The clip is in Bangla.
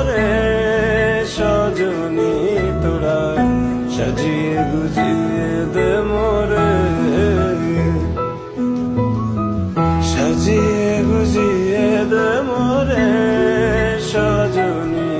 করে সজনী তোরা সাজিয়ে গুজিয়ে দে মোরে। সাজিয়ে গুজিয়ে দে মোরে সজনী